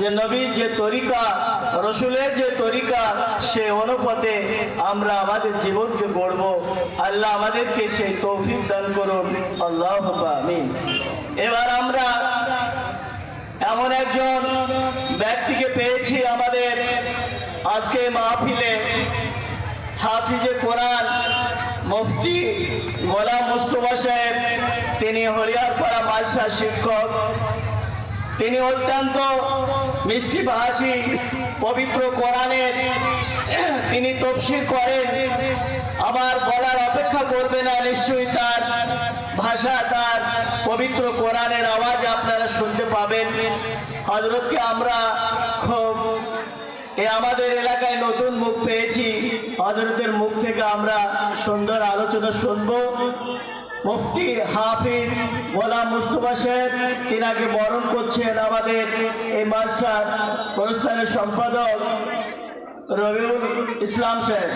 যে নবীর যে তরিকা, রসুলের যে তরিকা, সে অনুপাতে আমরা আমাদের জীবনকে গড়ব। আল্লাহ আমাদেরকে সেই তৌফিক দান করুন। আল্লাহ আমিন। এবার আমরা এমন একজন ব্যক্তিকে পেয়েছি আমাদের আজকে মাহফিলে হাফিজে কোরআন মুফতি গোলাম মুস্তফা সাহেব। তিনি হরিয়ারপাড়া মালসা শিক্ষক। তিনি অত্যন্ত মিষ্টি ভাষী, পবিত্র কোরআনের তিনি তফসির করেন। আবার বলার অপেক্ষা করবে না, নিশ্চয়ই তার ভাষা, তার পবিত্র কোরআনের আওয়াজ আপনারা শুনতে পাবেন। হজরতকে আমরা খুব এ আমাদের এলাকায় নতুন মুখ পেয়েছি। হজরতের মুখ থেকে আমরা সুন্দর আলোচনা শুনব। মুফতি হাফিজ গোলাম মুস্তফা সাহেব তিনাকে বরণ করছেন আমাদের এই মাদ্রাসার অনুষ্ঠানের সম্পাদক রবিউল ইসলাম সাহেব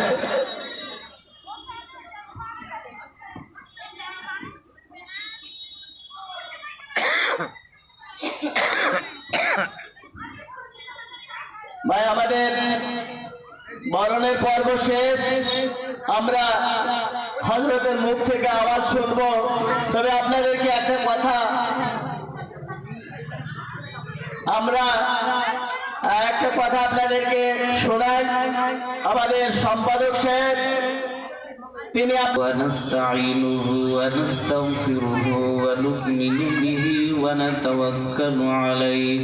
ভাই, আমাদের বরণের পর্ব শেষ। আমরা হজরতের মুখ থেকে আওয়াজ শুনবো তবে আপনাদেরকে একটা কথা আমরা একটা কথা আপনাদেরকে শোনাই আমাদের সম্পাদক সাহেব তিনি আপ- ونستعينه ونستغفره ونؤمن به ونتوكل عليه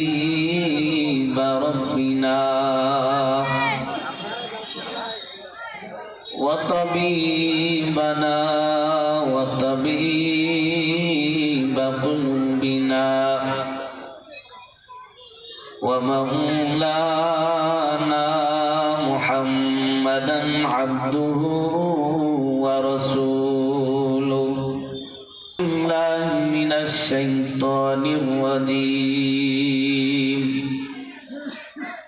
ومولانا محمدا عبده ورسوله. الله من الشيطان الرجيم.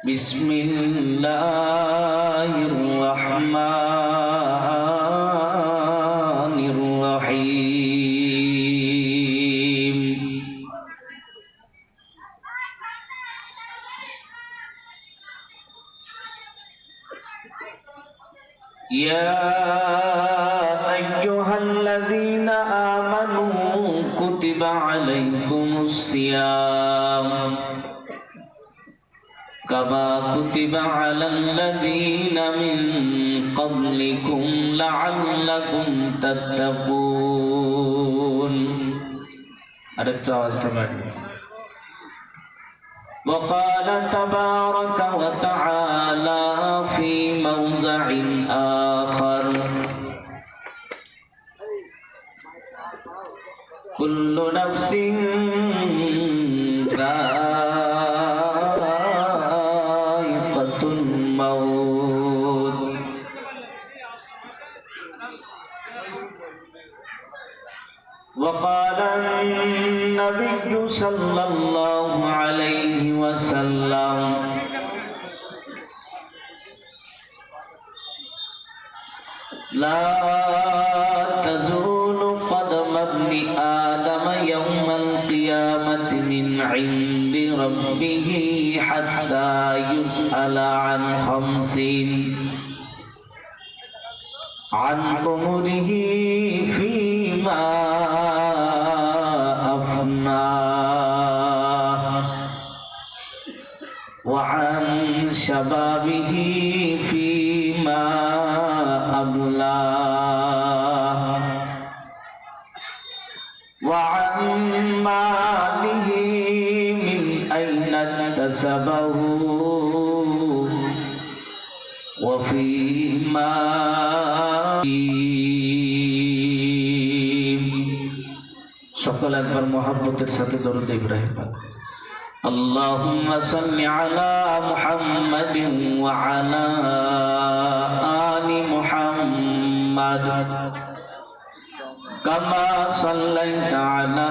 بسم الله الرحمن يا أيها الذين آمنوا كتب عليكم الصيام كما كتب على الذين من قبلكم لعلكم تتقون. وقال تبارك وتعالى في موزع آخر. كل نفس ذائقة الموت وقال النبي صلى الله عليه وسلم لا به حتى يسأل عن خمسين عن عمره فيما أفناه وعن شبابه فيما أبلاه وعن ماله من أين اكتسبه وفيما সকল একবার মহাব্বতের সাথে দরুদ ইব্রাহিম পাক اللهم صل على محمد وعلى آل محمد كما صليت على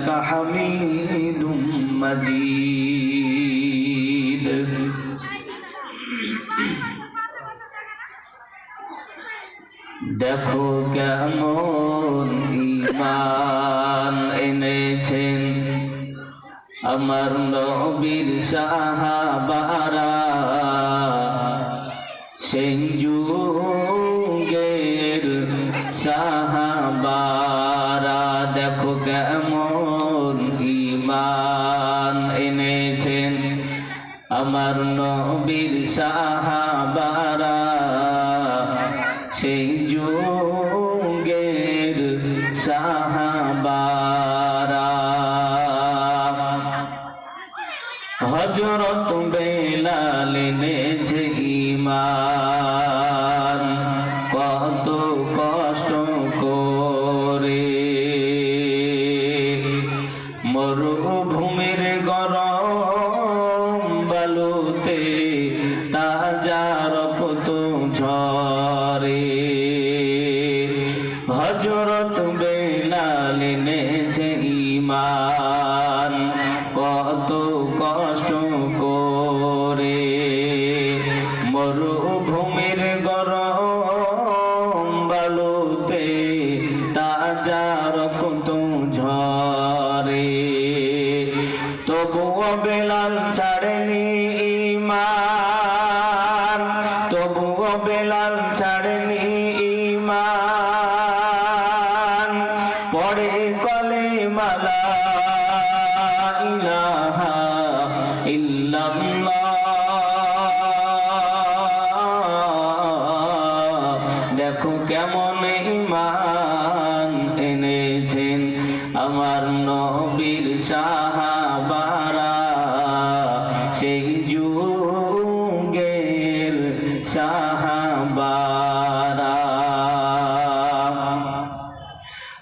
إنك حميد مجيد দেখো কেমন ইমান এনেছেন আমার নবীর সাহাবারা সেঞ্জুগের সাহাবারা দেখো কেমন আমার নবীর সাহাবারা সেই যুগের সাহাবারা। হজরত বেলাল নেছে ইমান কত কষ্ট করে। মরুভূমির করে মরুভূমির গরম বালুতে তাজা রক্ত ঝরে। তবুও বেলাল ছাড়েনি ইমান তবুও বেলাল ছাড়েনি সাহাবারা সেই যুগের সাহাবারা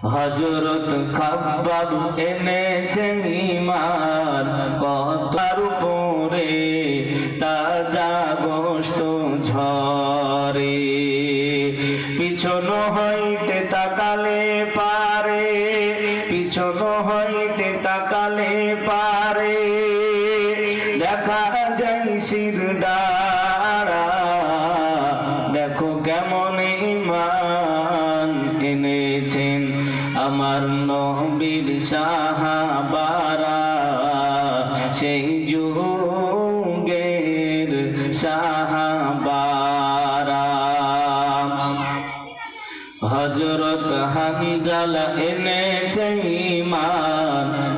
হজরত খাব্বাব এনেছে ইমান কতার যায় শির ডারা দেখো কেমন ইমান এনেছেন আমার নবীর সাহাবারা। সেই যুগের সাহাবারা। হজরত হানজালা এনেছে ইমান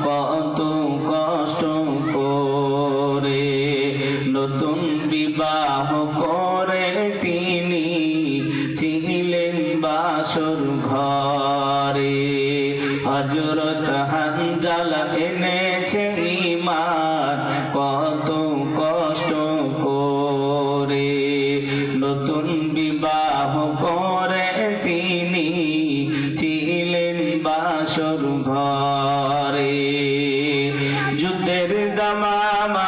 ঘরে হজরত হানজালা এনেছে ইমান কত কষ্ট করে। নতুন বিবাহ করে তিনি ছিলেন বাসর ঘরে। যুদ্ধের দামামা